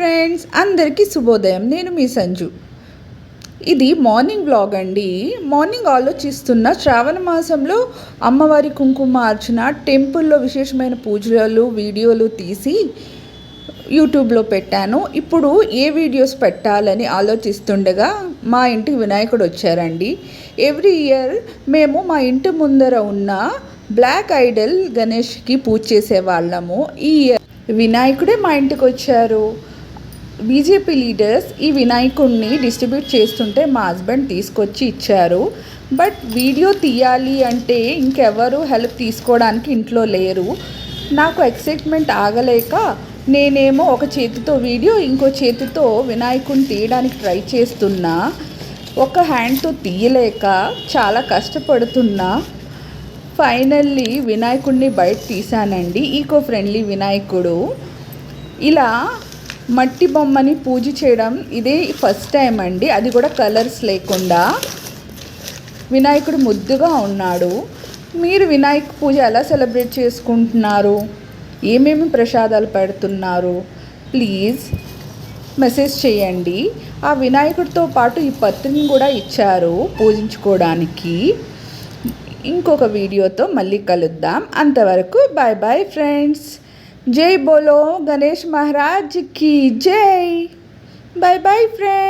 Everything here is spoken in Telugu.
ఫ్రెండ్స్ అందరికీ శుభోదయం. నేను మీ సంజు. ఇది మార్నింగ్ బ్లాగ్ అండి. మార్నింగ్ ఆలోచిస్తున్న శ్రావణ మాసంలో అమ్మవారి కుంకుమ అర్చన టెంపుల్లో విశేషమైన పూజలు వీడియోలు తీసి యూట్యూబ్లో పెట్టాను. ఇప్పుడు ఏ వీడియోస్ పెట్టాలని ఆలోచిస్తుండగా మా ఇంటికి వినాయకుడు వచ్చారండి. ఎవ్రీ ఇయర్ మేము మా ఇంటి ముందర ఉన్న బ్లాక్ ఐడల్ గణేష్కి పూజ చేసేవాళ్ళము. ఈ ఇయర్ వినాయకుడే మా ఇంటికి వచ్చారు. బీజేపీ లీడర్స్ ఈ వినాయకుడిని డిస్ట్రిబ్యూట్ చేస్తుంటే మా హస్బెండ్ తీసుకొచ్చి ఇచ్చారు. బట్ వీడియో తీయాలి అంటే ఇంకెవరు హెల్ప్ తీసుకోవడానికి ఇంట్లో లేరు. నాకు ఎక్సైట్మెంట్ ఆగలేక నేనేమో ఒక చేతితో వీడియో ఇంకో చేతితో వినాయకుడిని తీయడానికి ట్రై చేస్తున్నా. ఒక హ్యాండ్తో తీయలేక చాలా కష్టపడుతున్నా. ఫైనల్లీ వినాయకుడిని బయట తీసానండి ఈకో ఫ్రెండ్లీ వినాయకుడు. ఇలా మట్టి బొమ్మని పూజ చేయడం ఇదే ఫస్ట్ టైం అండి. అది కూడా కలర్స్ లేకుండా. వినాయకుడు ముద్దుగా ఉన్నాడు. మీరు వినాయక పూజ ఎలా సెలబ్రేట్ చేసుకుంటున్నారు? ఏమేమి ప్రసాదాలు పెడుతున్నారు? ప్లీజ్ మెసేజ్ చేయండి. ఆ వినాయకుడితో పాటు ఈ పత్రిని కూడా ఇచ్చారు పూజించుకోవడానికి. ఇంకొక వీడియోతో మళ్ళీ కలుద్దాం. అంతవరకు బాయ్ బాయ్ ఫ్రెండ్స్ जय बोलो गणेश महाराज की जय। Bye bye friend